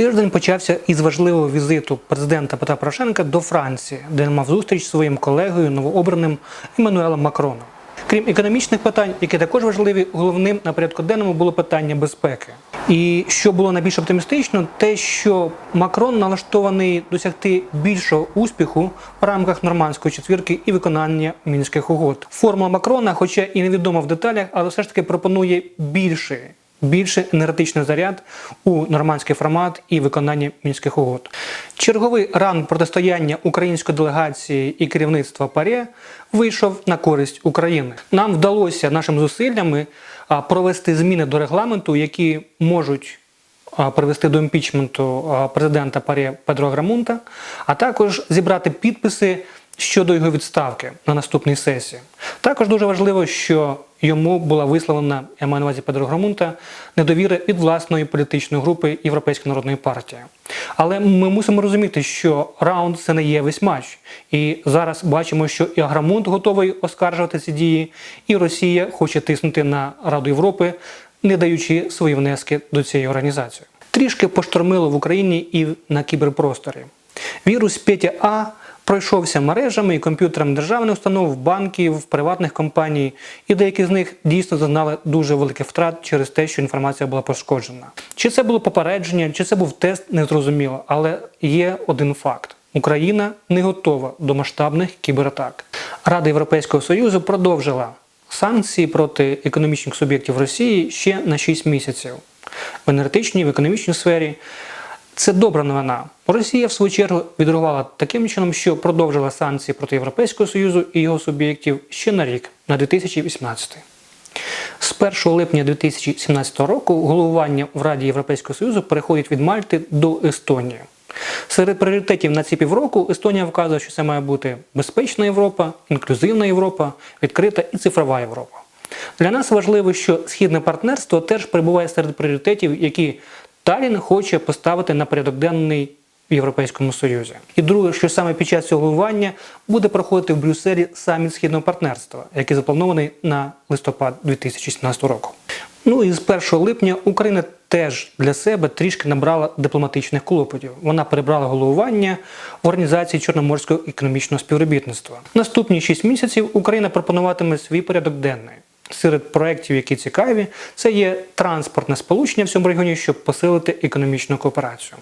Тиждень почався із важливого візиту президента Петра Порошенка до Франції, де він мав зустріч зі своїм колегою новообраним Еммануелем Макроном. Крім економічних питань, які також важливі, головним на порядку денному було питання безпеки. І що було найбільш оптимістично, те, що Макрон налаштований досягти більшого успіху в рамках нормандської четвірки і виконання мінських угод. Формула Макрона, хоча і невідома в деталях, але все ж таки пропонує більше більше енергетичний заряд у нормандський формат і виконання мінських угод. Черговий раунд протистояння української делегації і керівництва ПАРЄ вийшов на користь України. Нам вдалося нашими зусиллями провести зміни до регламенту, які можуть привести до імпічменту президента ПАРЄ Педро Грамунта, а також зібрати підписи щодо його відставки на наступній сесії. Також дуже важливо, що йому була висловлена, я маю на увазі Педро Грамунта, недовіра від власної політичної групи Європейської народної партії. Але ми мусимо розуміти, що раунд це не є весь матч. І зараз бачимо, що і Грамунт готовий оскаржувати ці дії, і Росія хоче тиснути на Раду Європи, не даючи свої внески до цієї організації. Трішки поштормило в Україні і на кіберпросторі. Вірус Петя А пройшовся мережами і комп'ютерами державних установ, банків, приватних компаній, і деякі з них дійсно зазнали дуже великих втрат через те, що інформація була пошкоджена. Чи це було попередження, чи це був тест, незрозуміло, але є один факт: Україна не готова до масштабних кібератак. Рада Європейського Союзу продовжила санкції проти економічних суб'єктів Росії ще на 6 місяців в енергетичній, в економічній сфері. Це добра новина. Росія, в свою чергу, відреагувала таким чином, що продовжила санкції проти Європейського Союзу і його суб'єктів ще на рік, на 2018. З 1 липня 2017 року головування в Раді Європейського Союзу переходить від Мальти до Естонії. Серед пріоритетів на ці півроку Естонія вказує, що це має бути безпечна Європа, інклюзивна Європа, відкрита і цифрова Європа. Для нас важливо, що східне партнерство теж перебуває серед пріоритетів, які Талін хоче поставити на порядок денний в Європейському Союзі. І друге, що саме під час цього головування буде проходити в Брюсселі саміт східного партнерства, який запланований на листопад 2017 року. Ну і з 1 липня Україна теж для себе трішки набрала дипломатичних клопотів. Вона перебрала головування в організації Чорноморського економічного співробітництва. Наступні 6 місяців Україна пропонуватиме свій порядок денний. Серед проєктів, які цікаві, це є транспортне сполучення в цьому регіоні, щоб посилити економічну кооперацію.